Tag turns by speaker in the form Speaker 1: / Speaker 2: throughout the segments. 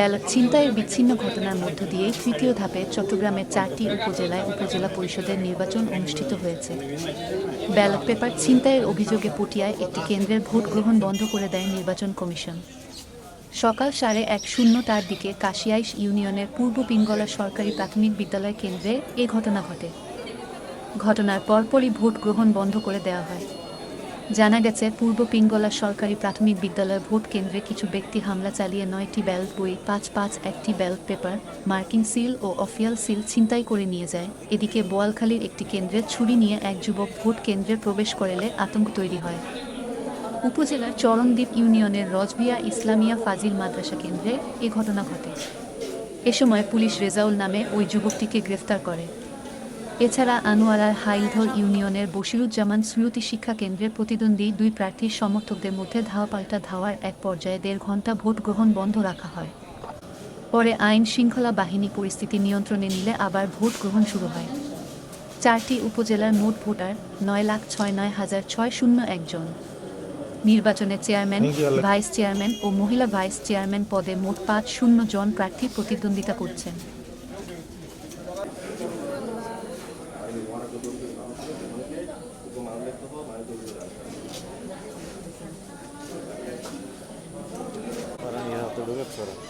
Speaker 1: Ballot ছিনতাইয়ের বিচ্ছিন্ন ঘটনার মধ্য দিয়ে তৃতীয় ধাপে চট্টগ্রামের চারটি উপজেলায় উপজেলা পরিষদের নির্বাচন অনুষ্ঠিত হয়েছে। ব্যালট পেপার ছিনতাইয়ের অভিযোগে পটিয়ায় একটি কেন্দ্রের ভোট গ্রহণ বন্ধ করে দেয় নির্বাচন কমিশন। সকাল সাড়ে এক শূন্য তার দিকে কাশিয়াইশ ইউনিয়নের পূর্ব পিঙ্গলা সরকারি প্রাথমিক বিদ্যালয় কেন্দ্রে এ ঘটনা ঘটে। ঘটনার পরপরই ভোট গ্রহণ বন্ধ করে দেওয়া হয়। জানা গেছে, পূর্ব পিঙ্গলা সরকারি প্রাথমিক বিদ্যালয়ের ভোট কেন্দ্রে কিছু ব্যক্তি হামলা চালিয়ে নয়টি ব্যালট বই, পাঁচ পাঁচ একটি ব্যালট পেপার মার্কিং সিল ও অফিয়াল সিল ছিনতাই করে নিয়ে যায়। এদিকে বোয়ালখালীর একটি কেন্দ্রে ছুরি নিয়ে এক যুবক ভোট কেন্দ্রে প্রবেশ করলে আতঙ্ক তৈরি হয়। উপজেলার চরণদ্বীপ ইউনিয়নের রজবিয়া ইসলামিয়া ফাজিল মাদ্রাসা কেন্দ্রে এ ঘটনা ঘটে। এ সময় পুলিশ রেজাউল নামে ওই যুবকটিকে গ্রেফতার করে। এছাড়া আনোয়ারার হাইলধল ইউনিয়নের বশিরুজ্জামান স্মৃতি শিক্ষা কেন্দ্রের প্রতিদ্বন্দ্বী দুই প্রার্থীর সমর্থকদের মধ্যে ধাওয়া পাল্টা ধাওয়ার এক পর্যায়ে দেড় ঘণ্টা ভোট গ্রহণ বন্ধ রাখা হয়। পরে আইন শৃঙ্খলা বাহিনী পরিস্থিতি নিয়ন্ত্রণে নিলে আবার ভোট গ্রহণ শুরু হয়। চারটি উপজেলার মোট ভোটার নয় লাখ ছয় নয় হাজার ছয় শূন্য একজন নির্বাচনে চেয়ারম্যান ভাইস চেয়ারম্যান ও মহিলা ভাইস চেয়ারম্যান পদে মোট পাঁচ শূন্য জন প্রার্থী প্রতিদ্বন্দ্বিতা করছেন।
Speaker 2: Parang yan ako tulungan, pero.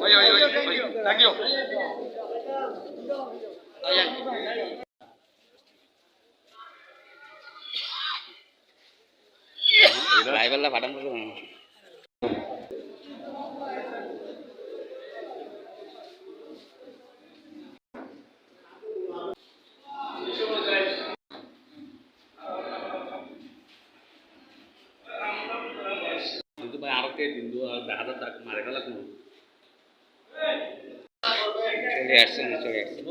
Speaker 3: Oye, oye, oye, oye, tranquilo. Oye.
Speaker 4: ড্রাইভারলা পাঠান করবো কিন্তু ভাই আরো কে ಹಾಕ್ತಾ ಇದ್ದೀನಿ ದಾದ ತಾಕ ಮರಗಳ চলে আসছেন চলে
Speaker 3: আসছেন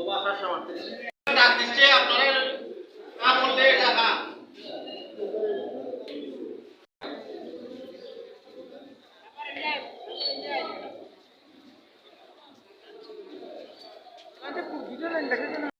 Speaker 3: ভিডিও দেখেছেন